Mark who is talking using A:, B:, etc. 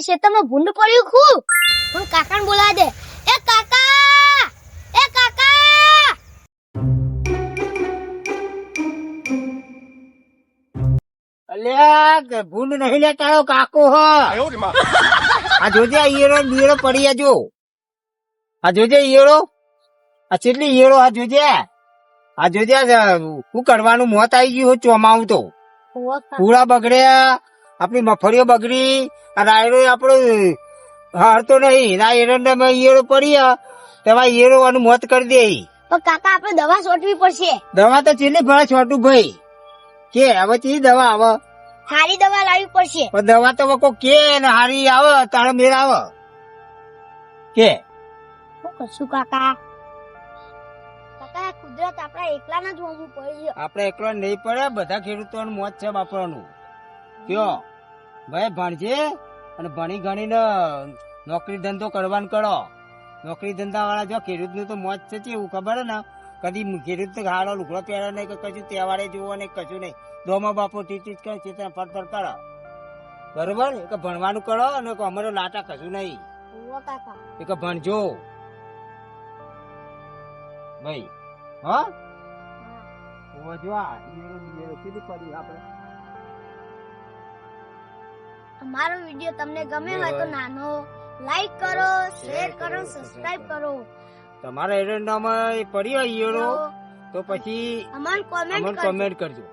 A: ખેતરમાં ભૂંડ પડ્યું ખૂબ. પણ કાકાને બોલાવી દે. એ કાકા! એ કાકા!
B: અલ્યા ભૂંડ નહીં લેતા તારો કાકો હો. આ જોજે આ ઈયળો બીયળો પડી જો. આ જોજે ઈયળો. આ કેટલી ઈયળો આ જોજે. આ જોજે હું શું કરવાનું? મોત આવી ગયું ચોમાવું તો. પૂરા બગડ્યા. આપણી મફળીઓ બગડી આ રાયડો આપણો હારતો નહીં. ના એરંડા ઈયળો પડી તેમાં ઈયળો આનું મોત કરી દે.
A: પણ કાકા આપણે દવા છોટવી પડશે.
B: દવા તો ચેલી ભરે છોટું ભાઈ. કે હવે ચી દવા આવે.
A: હારી દવા લાવવી પડશે.
B: પણ દવા તો હવે કે ને હારી આવે તારે મેળ આવે. કે?
A: શું કરશું કાકા? કાકા કુદરત આપણા એકલાના જ હોવું પડે
B: આપણે એકલા નહીં પડે બધા ખેડૂતોનું મોત છે બાપરાનું કયો? ભાઈ ભણજે અને ભણી ગણીને નોકરી ધંધો કરવાનું કરો. નોકરી ધંધા વાળા જો ખેડૂતનું તો મોત છે એવું ખબર ને? કદી ખેડૂત તો હારો લુગડો પહેરો નહીં કે કશું તહેવારે જોવો નહીં કશું નહીં. દોમા બાપો ટીચ કરે છે ત્યાં ફટ ફટ કરો. બરોબર? કે ભણવાનું કરો અને અમારો લાટા કશું નહીં. કે ભણજો. ભાઈ હા? જો આ પડી આપણે
A: અમારો વીડિયો તમને ગમે હોય તો નાનો લાઈક કરો શેર કરો સબસ્ક્રાઇબ કરો.
B: તમારા એરંડામાં એ પડી હોય તો પછી
A: અમાર કોમેન્ટ
B: કોમેન્ટ કરજો.